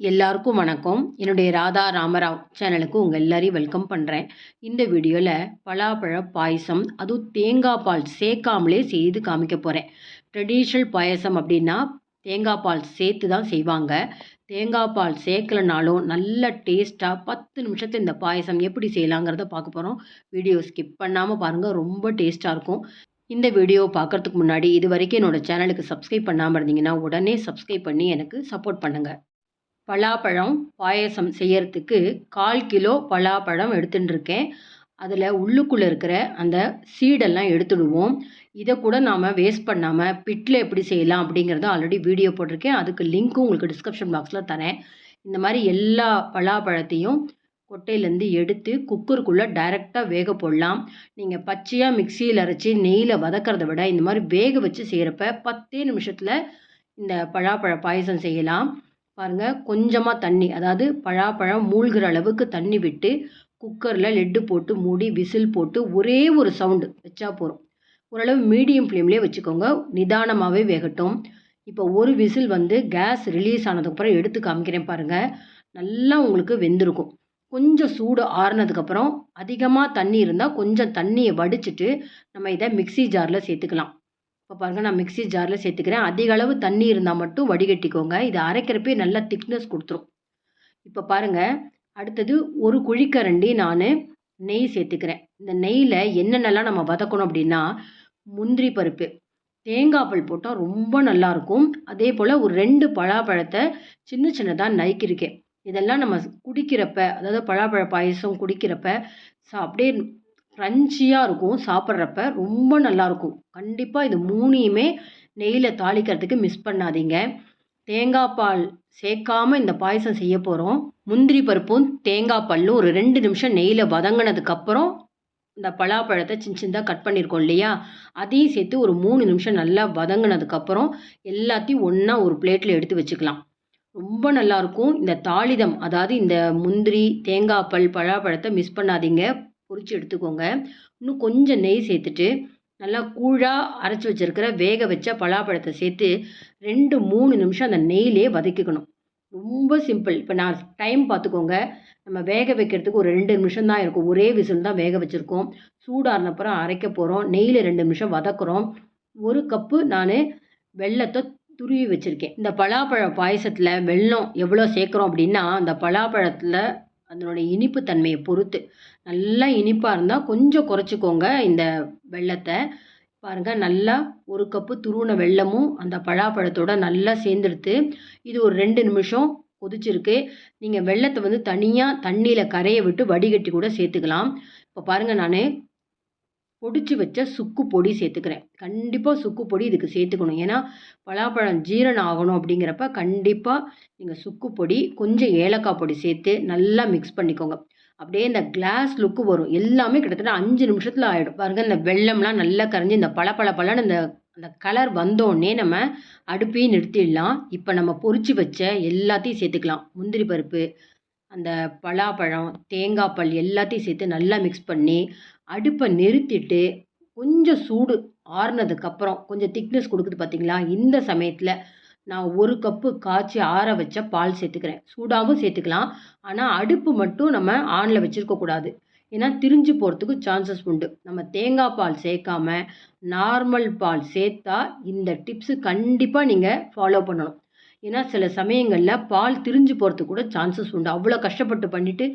எல்லாருக்கும் வணக்கம். என்னுடைய ராதா ராமராவ் சேனலுக்கு உங்கள் எல்லாரையும் வெல்கம் பண்ணுறேன் இந்த வீடியோவில் பலாப்பழ பாயசம் அதுவும் தேங்காய் பால் சேர்க்காமலே செய்து காமிக்க போகிறேன் ட்ரெடிஷ்னல் பாயசம் அப்படின்னா தேங்காய் பால் சேர்த்து தான் செய்வாங்க. தேங்காய் பால் சேர்க்கலனாலும் நல்ல டேஸ்ட்டாக பத்து நிமிஷத்தில் இந்த பாயசம் எப்படி செய்யலாங்கிறத பார்க்க போகிறோம் வீடியோ ஸ்கிப் பண்ணாமல் பாருங்கள் ரொம்ப டேஸ்ட்டாக இருக்கும். இந்த வீடியோ பார்க்குறதுக்கு முன்னாடி இது வரைக்கும் என்னோடய சேனலுக்கு சப்ஸ்கிரைப் பண்ணாமல் இருந்தீங்கன்னா உடனே சப்ஸ்கிரைப் பண்ணி எனக்கு சப்போர்ட் பண்ணுங்கள் பலாப்பழம் பாயசம் செய்யறதுக்கு கால் கிலோ பலாப்பழம் எடுத்துட்டுருக்கேன். அதில் உள்ளுக்குள்ளே இருக்கிற அந்த சீடெல்லாம் எடுத்துடுவோம். இதை கூட நாம் வேஸ்ட் பண்ணாமல் பிட்டில் எப்படி செய்யலாம் அப்படிங்கிறத ஆல்ரெடி வீடியோ போட்டிருக்கேன். அதுக்கு லிங்க்கும் உங்களுக்கு டிஸ்கிரிப்ஷன் பாக்ஸில் தரேன். இந்த மாதிரி எல்லா பலாப்பழத்தையும் கொட்டையிலேருந்து எடுத்து குக்கருக்குள்ளே டைரெக்டாக வேக போடலாம். நீங்கள் பச்சையாக மிக்சியில் அரைச்சி நெய்யில் வதக்கிறத விட இந்த மாதிரி வேக வச்சு செய்கிறப்ப பத்தே நிமிஷத்தில் இந்த பலாப்பழ பாயசம் செய்யலாம். பாருங்கள் கொஞ்சமாக தண்ணி அதாவது பழாப்பழம் மூழ்கிற அளவுக்கு தண்ணி விட்டு குக்கரில் லெட்டு போட்டு மூடி விசில் போட்டு ஒரே ஒரு சவுண்டு வச்சா போகிறோம் ஓரளவு மீடியம் ஃப்ளேம்லேயே வச்சுக்கோங்க நிதானமாகவே வேகட்டும். இப்போ ஒரு விசில் வந்து கேஸ் ரிலீஸ் ஆனதுக்கப்புறம் எடுத்து காமிக்கிறேன் பாருங்கள் நல்லா உங்களுக்கு வெந்திருக்கும். கொஞ்சம் சூடு ஆறுனதுக்கப்புறம் அதிகமாக தண்ணி இருந்தால் கொஞ்சம் தண்ணியை வடிச்சிட்டு நம்ம இதை மிக்சி ஜாரில் சேர்த்துக்கலாம். இப்போ பாருங்கள் நான் மிக்சி ஜாரில் சேர்த்துக்கிறேன். அதிக அளவு தண்ணி இருந்தால் மட்டும் வடிகட்டிக்கோங்க. இது அரைக்கிறப்பே நல்லா திக்னஸ் கொடுத்துரும். இப்போ பாருங்கள் அடுத்தது ஒரு குழிக்கரண்டி நான் நெய் சேர்த்துக்கிறேன். இந்த நெய்யில் என்னென்னலாம் நம்ம வதக்கணும் அப்படின்னா முந்திரி பருப்பு தேங்காய் பல் போட்டால் ரொம்ப நல்லாயிருக்கும். அதே போல் ஒரு ரெண்டு பலாப்பழத்தை சின்ன சின்னதாக நறுக்கியிருக்கேன். இதெல்லாம் நம்ம குடிக்கிறப்ப அதாவது பலாப்பழ பாயசம் குடிக்கிறப்ப சா அப்படியே க்ரன்ச்சியாக இருக்கும் சாப்பிட்றப்ப ரொம்ப நல்லாயிருக்கும். கண்டிப்பாக இது மூணையுமே நெய்யில் தாளிக்கிறதுக்கு மிஸ் பண்ணாதீங்க. தேங்காய் பால் சேர்க்காம இந்த பாயசம் செய்ய போகிறோம் முந்திரி பருப்பும் தேங்காய் பல்லும் ஒரு ரெண்டு நிமிஷம் நெய்யில் வதங்கினதுக்கப்புறம் இந்த பலாப்பழத்தை சின்ன சின்னதாக கட் பண்ணியிருக்கோம் இல்லையா? அதையும் சேர்த்து ஒரு மூணு நிமிஷம் நல்லா வதங்கினதுக்கப்புறம் எல்லாத்தையும் ஒன்றா ஒரு பிளேட்டில் எடுத்து வச்சுக்கலாம். ரொம்ப நல்லாயிருக்கும். இந்த தாளிதம் அதாவது இந்த முந்திரி தேங்காய் பல் பலாப்பழத்தை மிஸ் பண்ணாதீங்க. பொரித்து எடுத்துக்கோங்க. இன்னும் கொஞ்சம் நெய் சேர்த்துட்டு நல்லா கூழாக அரைச்சி வச்சுருக்கிற வேக வச்ச பலாப்பழத்தை சேர்த்து ரெண்டு மூணு நிமிஷம் அந்த நெய்லேயே வதக்கிக்கணும். ரொம்ப சிம்பிள். இப்போ நான் டைம் பார்த்துக்கோங்க. நம்ம வேக வைக்கிறதுக்கு ஒரு ரெண்டு நிமிஷம் தான் இருக்கும். ஒரே விசில் தான் வேக வச்சுருக்கோம். சூடானப்புறம் அரைக்க போகிறோம் நெய்யில் ரெண்டு நிமிஷம் வதக்குறோம். ஒரு கப்பு நான் வெள்ளத்தை துருவி வச்சுருக்கேன். இந்த பலாப்பழ பாயசத்தில் வெல்லம் எவ்வளோ சேர்க்குறோம் அப்படின்னா அந்த பலாப்பழத்தில் அதனுடைய இனிப்பு தன்மையை பொறுத்து. நல்லா இனிப்பாக இருந்தால் கொஞ்சம் குறைச்சிக்கோங்க இந்த வெள்ளத்தை. பாருங்கள் நல்லா ஒரு கப்பு துருவின வெள்ளமும் அந்த பழாப்பழத்தோட நல்லா சேர்ந்துடுத்து இது ஒரு ரெண்டு நிமிஷம் கொதிச்சிருக்கு. நீங்கள் வெள்ளத்தை வந்து தனியாக தண்ணியில் கரையை விட்டு வடிகட்டி கூட சேர்த்துக்கலாம். இப்போ பாருங்கள் நான் பொடிச்சு வச்ச சுக்கு பொடி சேர்த்துக்கிறேன். கண்டிப்பாக சுக்கு பொடி இதுக்கு சேர்த்துக்கணும். ஏன்னா பலாப்பழம் ஜீரணம் ஆகணும் அப்படிங்கிறப்ப கண்டிப்பாக நீங்கள் சுக்கு பொடி கொஞ்சம் ஏலக்காய் பொடி சேர்த்து நல்லா மிக்ஸ் பண்ணிக்கோங்க. அப்படியே இந்த கிளாஸ் லுக்கு வரும். எல்லாமே கிட்டத்தட்ட அஞ்சு நிமிஷத்தில் ஆகிடும் பாருங்க இந்த வெள்ளம்லாம் நல்லா கரைஞ்சி இந்த பழப்பழ பழன்னு இந்த அந்த கலர் வந்தோடனே நம்ம அடுப்பையும் நிறுத்திடலாம். இப்போ நம்ம பொறிச்சு வச்ச எல்லாத்தையும் சேர்த்துக்கலாம். முந்திரி பருப்பு அந்த பலாப்பழம் தேங்காய் பால் எல்லாத்தையும் சேர்த்து நல்லா மிக்ஸ் பண்ணி அடுப்பை நிறுத்திட்டு கொஞ்சம் சூடு ஆறுனதுக்கப்புறம் கொஞ்சம் திக்னஸ் கொடுக்குது பார்த்தீங்களா இந்த சமயத்தில் நான் ஒரு கப்பு காய்ச்சி ஆற வச்ச பால் சேர்த்துக்கிறேன். சூடாகவும் சேர்த்துக்கலாம். ஆனால் அடுப்பு மட்டும் நம்ம ஆனில் வச்சுருக்கக்கூடாது ஏன்னா திரிஞ்சு போகிறதுக்கு சான்சஸ் உண்டு. நம்ம தேங்காய் பால் சேர்க்காம நார்மல் பால் சேர்த்தா இந்த டிப்ஸு கண்டிப்பாக நீங்கள் ஃபாலோ பண்ணணும். ஏன்னா சில சமயங்களில் பால் திரிஞ்சு போகிறதுக்கு கூட சான்சஸ் உண்டு. அவ்வளோ கஷ்டப்பட்டு பண்ணிவிட்டு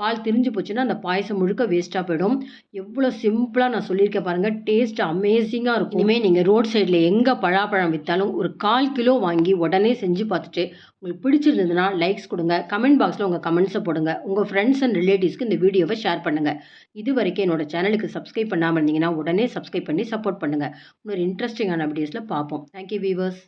பால் திரிஞ்சு போச்சுன்னா அந்த பாயசம் முழுக்க வேஸ்ட்டாக போயிடும். எவ்வளோ சிம்பிளாக நான் சொல்லியிருக்கேன் பாருங்கள் டேஸ்ட் அமேசிங்காக இருக்கும். இனிமேல் நீங்கள் ரோட் சைடில் எங்கே பழாப்பழம் விற்றாலும் ஒரு கால் கிலோ வாங்கி உடனே செஞ்சு பார்த்துட்டு உங்களுக்கு பிடிச்சிருந்ததுன்னா லைக்ஸ் கொடுங்க. கமெண்ட் பாக்ஸில் உங்கள் கமெண்ட்ஸை போடுங்க. உங்கள் ஃப்ரெண்ட்ஸ் அண்ட் ரிலேட்டிவ்ஸ்க்கு இந்த வீடியோவை ஷேர் பண்ணுங்கள் இது வரைக்கும் என்னோடய சேனலுக்கு சப்ஸ்கிரைப் பண்ணாமல் இருந்தீங்கன்னா உடனே சப்ஸ்கிரைப் பண்ணி சப்போர்ட் பண்ணுங்கள் இன்னொரு இன்ட்ரெஸ்டிங்கான வீடியோஸில் பார்ப்போம். Thank you viewers